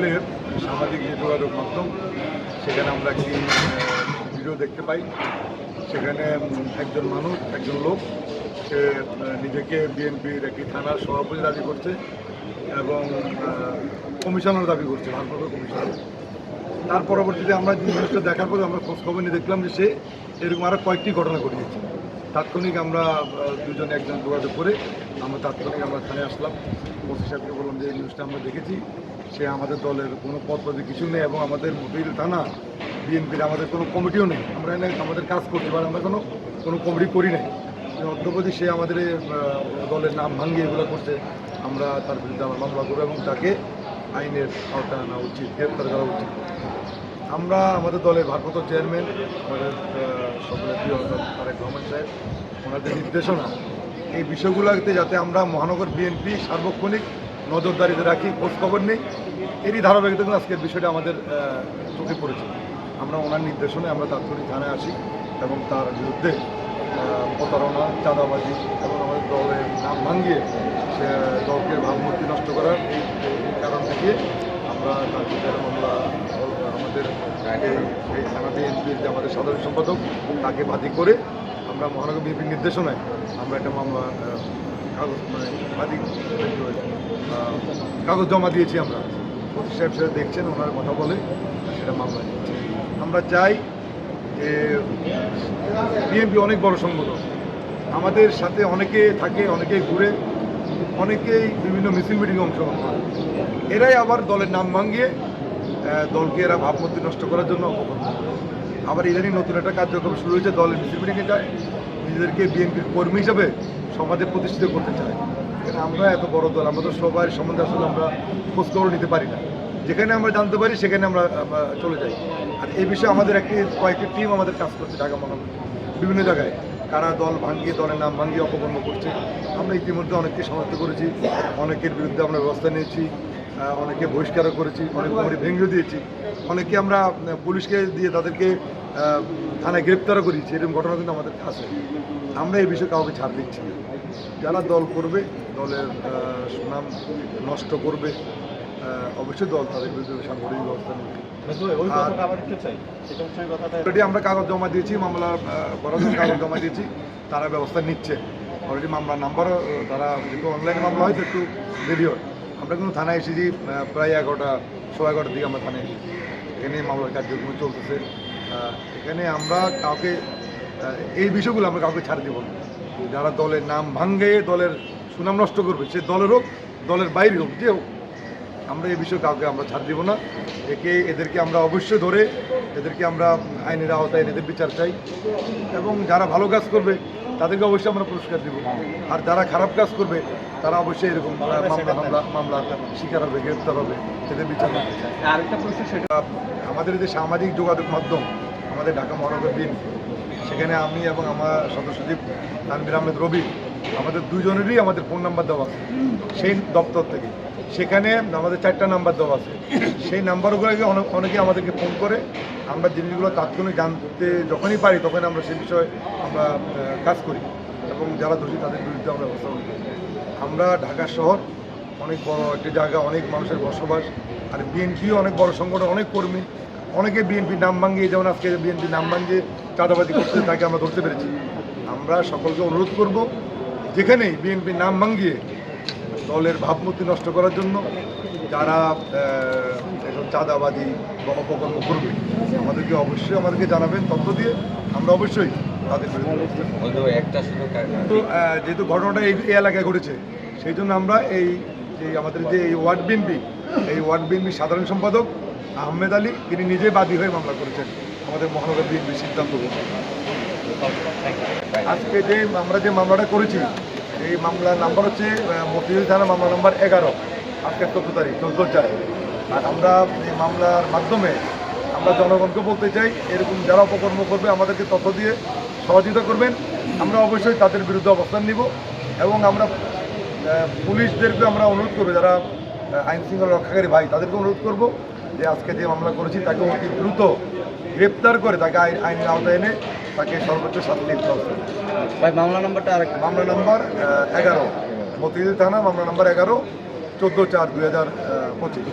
বিকালের সামাজিক যে যোগাযোগ মাধ্যম, সেখানে আমরা একটি ভিডিও দেখতে পাই। সেখানে একজন মানুষ, একজন লোক, সে নিজেকে বিএনপির একটি থানার সভাপতি দাবি করছে এবং কমিশনার দাবি করছে ভারপ্রাপ্ত কমিশনার। তার পরবর্তীতে আমরা জিনিসটা দেখার পরে আমরা খোঁজখবর নিয়ে দেখলাম যে সে এরকম আরও কয়েকটি ঘটনা ঘটিয়েছে। তাৎক্ষণিক আমরা দুজনে একজন যোগাযোগ করে আমরা তাৎক্ষণিক আমরা থানায় আসলাম। ওসি সাহেবকে বললাম যে এই নিউজটা আমরা দেখেছি। সে আমাদের দলের কোনো পদ পদে কিছু নেই এবং আমাদের মোবিল থানা, বিএনপির আমাদের কোনো কমিটিও নেই। আমরা এনে আমাদের কাজ করতে পারি, আমরা কোনো কোনো কমিটি করি নাই। অদ্যপতি সে আমাদের দলের নাম ভাঙিয়ে এগুলো করছে। আমরা তার বিরুদ্ধে আমরা মামলা করব এবং তাকে আইনের আওতায় আনা উচিত, গ্রেপ্তার করা উচিত। আমরা আমাদের দলের ভারপ্রাপ্ত চেয়ারম্যান, আমাদের সকলের প্রিয় তারেক রহমান সাহেব, ওনাদের নির্দেশনা, এই বিষয়গুলোতে যাতে আমরা মহানগর বিএনপি সার্বক্ষণিক নজরদারিতে রাখি খোঁজখবর নেই। এরই ধারাবাহিকতা কিন্তু আজকের বিষয়টা আমাদের চোখে পড়েছে। আমরা ওনার নির্দেশনায় আমরা তাৎক্ষণিক থানায় আসি এবং তার বিরুদ্ধে প্রতারণা, চাঁদাবাজি এবং আমাদের দলের নাম ভাঙিয়ে সে দলকে ভাবমূর্তি নষ্ট করার এই কারণ থেকে আমরা তার বিরুদ্ধে মামলা, আমাদের এই- এই থানা বিএনপির যে আমাদের সাধারণ সম্পাদক, তাকে বাদী করে আমরা মহানগর বিএনপির নির্দেশনায় আমরা একটা মামলা কাগজ মানে কাগজ জমা দিয়েছি আমরা। ওসি সাহেব সেটা দেখছেন, ওনার কথা বলে সেটা মামলা আমরা চাই যে বিএনপি অনেক বড় সংগঠন। আমাদের সাথে অনেকে থাকে অনেকে ঘুরে, অনেকেই বিভিন্ন মিছিল মিটিংয়ে অংশগ্রহণ করে। এরাই আবার দলের নাম ভাঙিয়ে দলকে এরা ভাবমূর্তি নষ্ট করার জন্য অপকর্ম। করে। আবার ইদানিং নতুন একটা কার্যক্রম শুরু হয়েছে দলের মিছিল যায়, নিজেদেরকে বিএনপির কর্মী হিসাবে সমাজে প্রতিষ্ঠিত করতে চায়। আমরা এত বড় দল, আমরা তো সবার সম্বন্ধে আসলে আমরা খোঁজখবর নিতে পারি না। যেখানে আমরা জানতে পারি, সেখানে আমরা চলে যাই। আর এই বিষয়ে আমাদের একটি, কয়েকটি টিম আমাদের কাজ করছে ঢাকা মহানগর, বিভিন্ন জায়গায়। কারা দল ভাঙিয়ে, দলের নাম ভাঙিয়ে অপকর্ম করছে, আমরা ইতিমধ্যে অনেককে শনাক্ত করেছি, অনেকের বিরুদ্ধে আমরা ব্যবস্থা নিয়েছি। অনেকে বহিষ্কারও করেছি অনেক কমিটি ভেঙেও দিয়েছি। অনেকে আমরা পুলিশকে দিয়ে তাদেরকে থানায় গ্রেপ্তারও করেছি। এরকম ঘটনা কিন্তু আমাদের আছে। আমরা এই বিষয়ে কাউকে ছাড় দিচ্ছি না। যারা দল করবে দলের সুনাম নষ্ট করবে অবশ্যই দল তাদের বিরুদ্ধে সাংগঠনিক ব্যবস্থা নেবে। অলরেডি আমরা কাগজ জমা দিয়েছি মামলা জন্য কাগজ জমা দিয়েছি। তারা ব্যবস্থা নিচ্ছে। অলরেডি মামলার নাম্বারও তারা যেহেতু অনলাইনে মামলা হয় তো একটু দেরি হয় আমরা কিন্তু থানায় এসেছি প্রায় এগারোটা, সোয়া এগারোটার দিকে আমরা থানায় এসেছি। এখানে মামলার কার্যক্রম চলতেছে। এখানে আমরা কাউকে এই বিষয়গুলো আমরা কাউকে ছাড় দেবো না। যারা দলের নাম ভাঙ্গে, দলের সুনাম নষ্ট করবে, সে দলের হোক, দলের বাইরে হোক, যে হোক, আমরা এই বিষয়ে কাউকে আমরা ছাড় দিব না। একে, এদেরকে আমরা অবশ্যই ধরে, এদেরকে আমরা আইনের আওতায় এদের বিচার চাই। এবং যারা ভালো কাজ করবে তাদেরকে অবশ্যই আমরা পুরস্কার দেব। আর যারা খারাপ কাজ করবে তারা অবশ্যই এরকম মামলা হামলা মামলার শিকার হবে গ্রেপ্তার হবে এদের বিচার আমাদের যে সামাজিক যোগাযোগ মাধ্যম আমাদের ঢাকা মহানগর দিন সেখানে আমি এবং আমার সদস্য সচিব তানবির আহমেদ রবি আমাদের দুজনেরই আমাদের ফোন নাম্বার দেওয়া আছে সেই দপ্তর থেকে। সেখানে আমাদের চারটা নাম্বার দেওয়া আছে। সেই নাম্বারগুলোকে অনেক অনেকে আমাদেরকে ফোন করে। আমরা জিনিসগুলো তাৎক্ষণিক জানতে যখনই পারি তখন আমরা সে বিষয়ে আমরা কাজ করি এবং যারা দোষী তাদের বিরুদ্ধে আমরা ব্যবস্থা করি। আমরা ঢাকা শহর অনেক বড় একটি জায়গা, অনেক মানুষের বসবাস, আর বিএনপিও অনেক বড় সংগঠন, অনেক কর্মী, অনেকে বিএনপি নাম ভাঙিয়ে, যেমন আজকে বিএনপি নাম ভাঙিয়ে চাঁদাবাজি করতে তাকে আমরা ধরতে পেরেছি। আমরা সকলকে অনুরোধ করব, যেখানেই বিএনপি নাম ভাঙিয়ে দলের ভাবমূর্তি নষ্ট করার জন্য যারা এসব চাঁদাবাজি বা অপকর্ম করবে আমাদেরকে অবশ্যই আমাদেরকে জানাবেন তথ্য দিয়ে আমরা অবশ্যই তাদের যেহেতু ঘটনাটা এই এলাকায় ঘটেছে সেই জন্য আমরা এই যে আমাদের যে এই ওয়ার্ড বিএনপি এই ওয়ার্ড বিএনপি সাধারণ সম্পাদক আহমেদ আলী তিনি নিজে বাদী হয়ে মামলা করেছেন আমাদের মহানগর বিএনপি সিদ্ধান্ত আজকে যে আমরা যে মামলাটা করেছি এই মামলার নাম্বার হচ্ছে মতিঝিল থানা মামলা নাম্বার এগারো। আজকে চোদ্দ তারিখ, চোদ্দ চার। আর আমরা এই মামলার মাধ্যমে আমরা জনগণকে বলতে চাই, এরকম যারা অপকর্ম করবে আমাদেরকে তথ্য দিয়ে সহযোগিতা করবেন। আমরা অবশ্যই তাদের বিরুদ্ধে অবস্থান নিব এবং আমরা পুলিশদেরকে আমরা অনুরোধ করব, যারা আইন শৃঙ্খলা রক্ষাকারী ভাই, তাদেরকে অনুরোধ করব যে আজকে যে মামলা করেছি তাকে অতি দ্রুত গ্রেপ্তার করে তাকে আইন আইনের আওতায় এনে তাকে সর্বোচ্চ শাস্তি দিতে হবে। ভাই মামলা নম্বরটা আরেক মামলা নম্বর এগারো। মতিঝিল থানা মামলা নম্বর এগারো চোদ্দ চার দুই হাজার পঁচিশ।